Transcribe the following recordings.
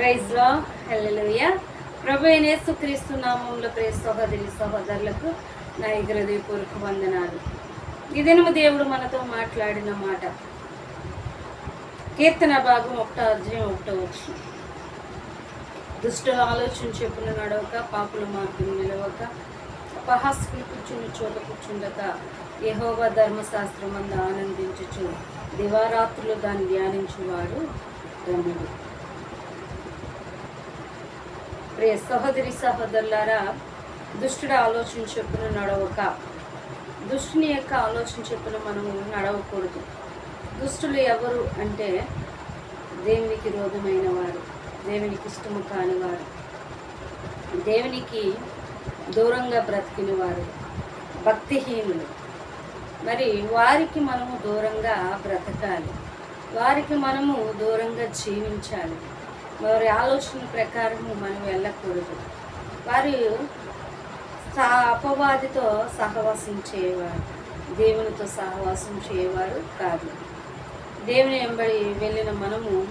ప్రైజ్లో. హల్లెలూయ. ప్రభు అయిన యేసుక్రీస్తు నామంలో ప్రేమ సహోదరి సహోదరులకు నా హృదయపూర్వక వందనాలు. ఇదేనము దేవుడు మనతో మాట్లాడిన మాట. కీర్తన భాగం ఒకటో అధ్యయం ఒకటో వచ్చి దుష్టుల ఆలోచన చెప్పున నడవక పాపుల మార్గం నిలవక అపహాస్కులు కూర్చుని చోట కూర్చుండక యహోవా ధర్మశాస్త్రం అందు ఆనందించుచు దివారాత్రులు దాన్ని ధ్యానించువాడు ధన్యుడు. ప్రియ సహోదరి సహోదరులారా దుష్టుడు ఆలోచన చెప్పున నడవక దుష్టుని యొక్క ఆలోచన చెప్పున మనము నడవకూడదు. దుష్టులు ఎవరు అంటే దేవునికి విరోధమైన వారు దేవునికి ఇష్టము కానివారు దేవునికి దూరంగా బ్రతికిన వారు భక్తిహీనులు. మరి వారికి మనము దూరంగా బ్రతకాలి. వారికి మనము దూరంగా జీవించాలి. వారి ఆలోచన ప్రకారము మనం వెళ్ళకూడదు. వారు సా అపవాదితో సహవాసం చేయవారు. దేవునితో సహవాసం చేయవారు కాదు. దేవుని వెంబడి వెళ్ళిన మనము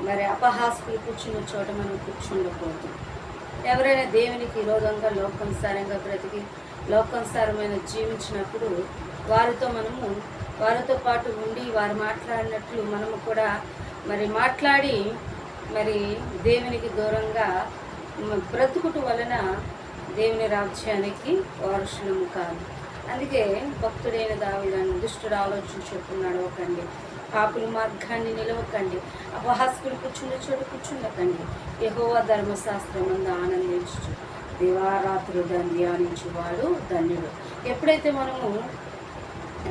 మరి అపహాస్కులు కూర్చున్న చోట మనం కూర్చుండకూడదు. ఎవరైనా దేవునికి విరోధంగా లోకానుసారంగా బ్రతికి లోకానుసారమైన జీవించినప్పుడు వారితో మనము వారితో పాటు ఉండి వారు మాట్లాడినట్లు మనము కూడా మరి మాట్లాడి మరి దేవునికి దూరంగా బ్రతుకుట వలన దేవుని రాజ్యానికి వారసులము కాదు. అందుకే భక్తుడైన దావిదాన్ని దుష్టుడు ఆలోచన చెప్పున్నాడు ఒకండి పాపుల మార్గాన్ని నిలవకండి. అపహాస్కులు కూర్చున్న చోటు కూర్చుండకండి. యహోవా ధర్మశాస్త్రం అందు ఆనందించు దివారాత్రులు దాన్ని ధ్యానించేవాడు ధన్యుడు. ఎప్పుడైతే మనము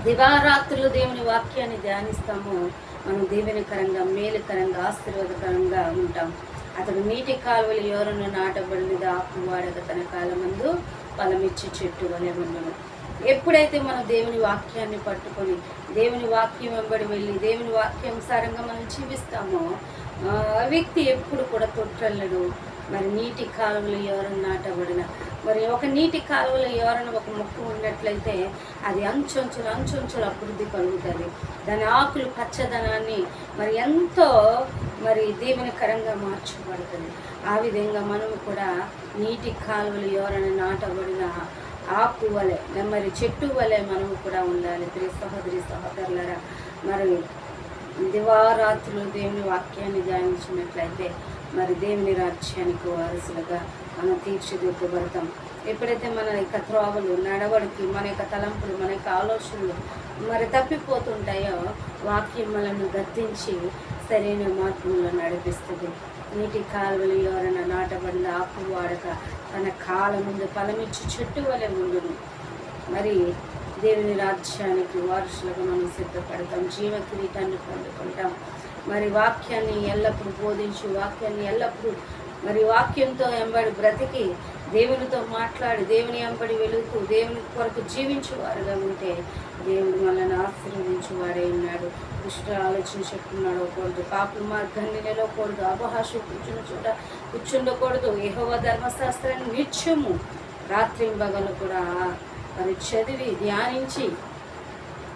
దివారాత్రులు దేవుని వాక్యాన్ని ధ్యానిస్తామో మనం దీవెనకరంగా మేలుకరంగా ఆశీర్వాదకరంగా ఉంటాం. అతడు నీటి కాలువలు ఎవరన్నా నాటబడినది వాడక తన కాలమందు ఫలమిచ్చి చెట్టు వలె ఉండను ఎప్పుడైతే మనం దేవుని వాక్యాన్ని పట్టుకొని దేవుని వాక్యం వెంబడి వెళ్ళి దేవుని వాక్యానుసారంగా మనం జీవిస్తామో ఆ వ్యక్తి ఎప్పుడు కూడా తొట్టెళ్ళడు మరి నీటి కాలువలు ఎవరన్నా నాటబడిన. మరి ఒక నీటి కాలువలో ఎవరైనా ఒక మొక్క ఉన్నట్లయితే అది అంచుంచులు అంచుంచులు అభివృద్ధి కలుగుతుంది. దాని ఆకులు పచ్చదనాన్ని మరి ఎంతో మరి దీవెనకరంగా మార్చబడుతుంది. ఆ విధంగా మనము కూడా నీటి కాలువలు ఎవరైనా నాటబడిన ఆకు వలె మరి చెట్టు వలె మనము కూడా ఉండాలి. ప్రియ సహోదరి సహోదరులరా మరి దివారాత్రులు దేవుని వాక్యాన్ని ధ్యానించినట్లయితే మరి దేవుని రాజ్యానికి వారసులుగా మనం తీర్చిదిద్దబడతాం ఎప్పుడైతే మన యొక్క త్రోవలు నడవడికి మన యొక్క తలంపులు మన యొక్క ఆలోచనలు మరి తప్పిపోతుంటాయో వాక్యం మనల్ని గద్దించి సరైన మార్గంలో నడిపిస్తుంది. నీటి కాలువలు ఎవరైనా నాటబడిన ఆకు వాడక తన కాల ముందు ఫలమిచ్చి చెట్టు వలె ఉండును. మరి దేవుని రాజ్యానికి వారసులకు మనం సిద్ధపడతాం జీవ కిరీటాన్ని పొందుకుంటాం. మరి వాక్యాన్ని ఎల్లప్పుడూ బోధించి వాక్యాన్ని ఎల్లప్పుడూ మరి వాక్యంతో ఎంబడి బ్రతికి దేవునితో మాట్లాడి దేవుని ఎంబడి వెలుగుతూ దేవుని కొరకు జీవించేవారుగా ఉంటే దేవుడు మనల్ని ఆశీర్వదించేవాడే ఉన్నాడు. దుష్ట ఆలోచన చెప్పున్నాడు కూడదు పాపుల మార్గాన్ని నిలవకూడదు అపహాష కూర్చున్న చోట కూర్చుండకూడదు. యహోవ ధర్మశాస్త్రాన్ని నిత్యము రాత్రి బగలు కూడా మరి చదివి ధ్యానించి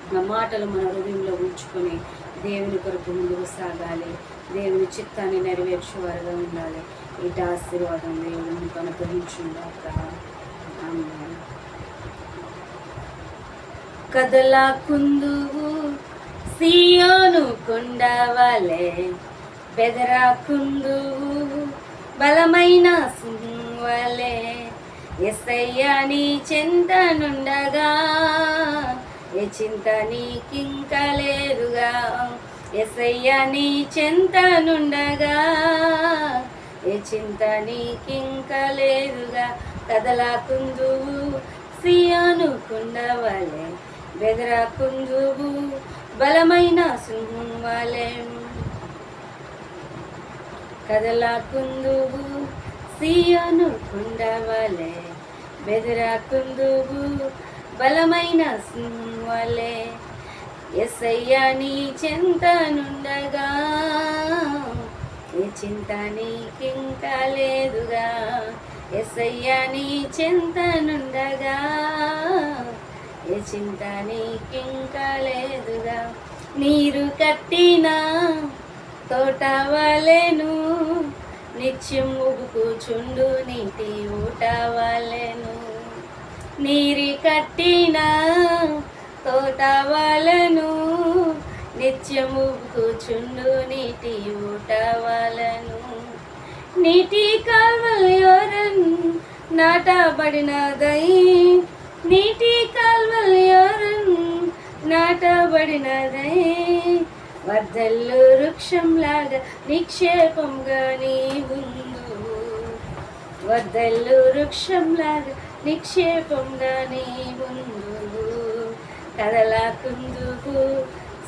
ఆ మాటలు మన హృదయంలో ఉంచుకొని దేవుని కొరకు ముందుకు సాగాలి. దేవుని చిత్తాన్ని నెరవేర్చేవారుగా ఉండాలి. ఇటు ఆశీర్వాదం దేవుని అనుగ్రహించుందాక కదలా కుందువు సియోను కొండవలే బెదరా కుందువు బలమైన సింహవలే ఎసయ్య నీ చింతనుండగా ఏ చింత నీకింక లేదుగా ఎసయ్య నీ చింతనుండగా ఏ చింత నీకింక లేదుగా కదలాకుందువు సియాను కుండవలే బెదరాకుందువు బలమైన సింహం వలే. కదలాకుందువు సియాను సియోను కుండవలే బలమైన సింహలే. వలె నీ చింత నుండగా. ఏ చింత నీకింక లేదుగా. ఎస్ఐయ నీ చింతనుండగా ఏ చింత నీకింక లేదుగా. నీరు కట్టిన తోట వలెను. నిత్యం కూచుండు నీటి ఊట వాళ్ళను నీరి కట్టిన తోట వలను నిత్యము కూచుండు నీటి ఊట వలను నీటి కాల్వలయోరన్ నాటబడినదై నీటి కాల్వలయోరన్ నాటబడినదై వర్ధల్లు వృక్షంలాగా నిక్షేపంగా నీ ఉండు వర్ధల్లు వృక్షంలాగా నిక్షేపంగా నీ ముందు కదలాకుందుకు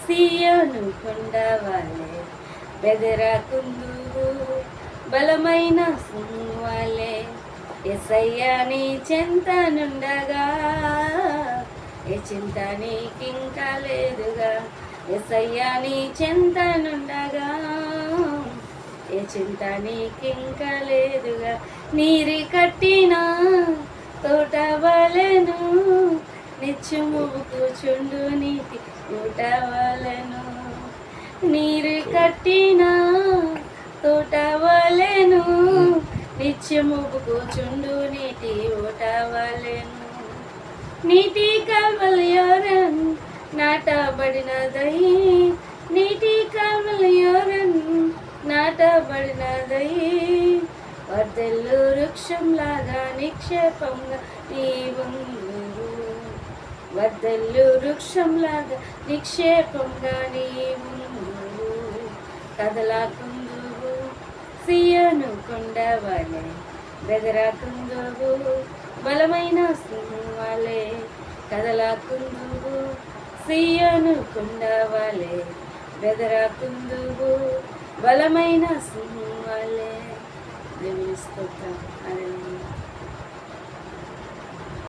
సీయోను కొండవాలే బెదరాకుందుకు బలమైన సువాలే ఎసయ్యా నీ చెంత నుండగా ఏ చింత నీకింకా లేదుగా. ఎసయ్యా నీ చింత నుండగా ఏ చింత నీకింకా లేదుగా. నీరి కట్టినా తోట వలెను నిత్యము కూచుండు నీటి ఊట వలెను నీరు కట్టిన తోట వలెను నిత్యము కూచుండు నీటి ఊట వలెను నీటి కవలయోరన్ నాటబడినదై నీటి కవలయోరన్ నాటబడినదై వర్దల్లో వృక్షంలాగా నిక్షేపంగా నీ వద్దల్లు వృక్షంలాగా నిక్షేపంగా నీ కదలాకుందువు. సియను కొండవలే బెదరాకుందువు. బలమైన సింహాలే కదలాకుందువు. సియను కొండవలే బెదరాకుందువు. బలమైన సింహాలే. దేవుని స్తోత్రం అదే